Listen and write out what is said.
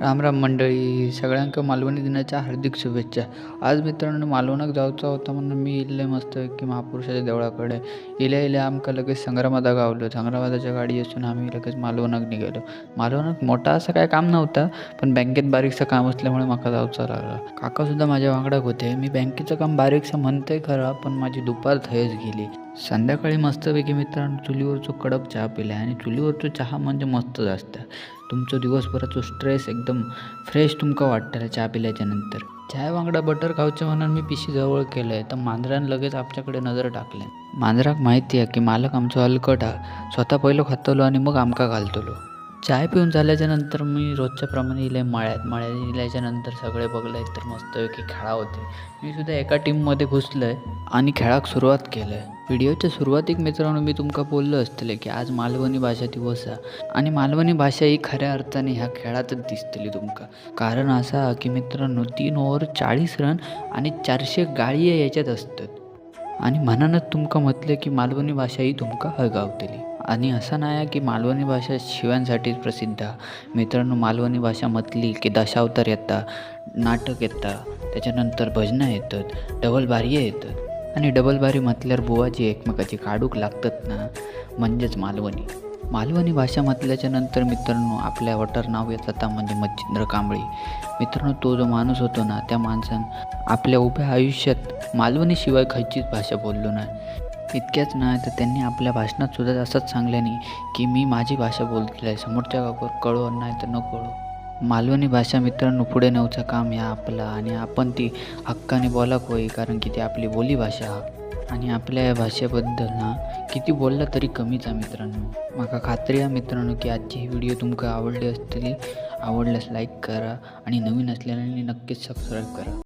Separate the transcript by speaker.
Speaker 1: राम राम मंडळी सगळ्यांक मालवणी दिनाच्या हार्दिक शुभेच्छा. आज मित्रांनो मालवणाक जाऊचा होता म्हणून मी इल्ले मस्त की महापुरुषाच्या देवळाकडे. इल्या इल्या आमका लगेच संग्रामादा गावलो. संग्रामादाच्या गाडी असून आम्ही लगेच मालवणाक निघालो. मालवणाक मोठा असं काय काम नव्हता पण बँकेत बारीकचं काम असल्यामुळे माका जावचा लागला. काकासुद्धा माझ्या वांगडाक होते. मी बँकेचं काम बारीकसं म्हणतोय खरं पण माझी दुपार थंयच गेली. संध्याकाळी मस्तपैकी मित्रांनो चुलीवरचो कडक चहा पिला आणि चुलीवरचो चहा म्हणजे मस्तच असतं तुमचं दिवसभराचो स्ट्रेस एकदम फ्रेश तुमका वाटतं चहा पिल्याच्या नंतर. चाय वांगडा बटर खावचं म्हणून मी पिशी जवळ केलं आहे तर मांजरानं लगेच आमच्याकडे नजर टाकले मांजराक माहिती आहे की मालक आमचो हलकट हा. स्वतः पहिलं खातलो आणि मग आमका घालतलो. चाय पिऊन झाल्याच्यानंतर मी रोजच्या प्रमाणे इले माळ्यात. माळ्यात इल्याच्या नंतर सगळे बघले तर मस्तपैकी खेळा होते मी सुद्धा एका टीममध्ये घुसलोय आणि खेळाक सुरुवात केलंय. व्हिडिओच्या सुरुवातीक मित्रांनो मी तुमका बोललो असतले की आज मालवणी भाषा दिवस हा आणि मालवणी भाषा ही खऱ्या अर्थाने ह्या खेळातच दिसतली तुमका. कारण असा की मित्रांनो तीन ओव्हर चाळीस रन आणि चारशे गाळये याच्यात असतात. आणि म्हणानच तुमका म्हटले की मालवणी भाषा ही तुमका हळगावतली आणि असं नाही आहे की मालवणी भाषा शिव्यांसाठीच प्रसिद्ध मित्रांनो मालवणी भाषा म्हटली की दशावतार येता नाटक येता त्याच्यानंतर भजनं येतात डबल बारिया येतात. आणि डबल बारी म्हटल्यावर बुवाची एकमेकाची काढूक लागतात ना म्हणजेच मालवणी. मालवणी भाषा म्हटल्याच्या नंतर मित्रांनो आपल्या वटर नाव येत आता म्हणजे मच्छिंद्र कांबळी. मित्रांनो तो जो माणूस होतो ना त्या माणसानं आपल्या उभ्या आयुष्यात मालवणीशिवाय खयचीच भाषा बोललो नाही. इतक्याच नाही तर त्यांनी आपल्या भाषणात सुद्धा असंच सांगल्याने की मी माझी भाषा बोलतेलं आहे समोरच्या गावावर कळो नाही तर न कळो मालवणी भाषा मित्रांनो पुढे नेऊचं काम या आपलं आणि आपण ती हक्काने बोलाक होई कारण की ती आपली बोलीभाषा आणि आपल्या या भाषेबद्दल ना किती बोलला तरी कमीच आहे मित्रांनो. माका खात्री आहे मित्रांनो की आजची ही व्हिडिओ तुमका आवडली असतली आवडल्यास लाईक करा आणि नवीन असलेल्यांनी नक्कीच सबस्क्राईब करा.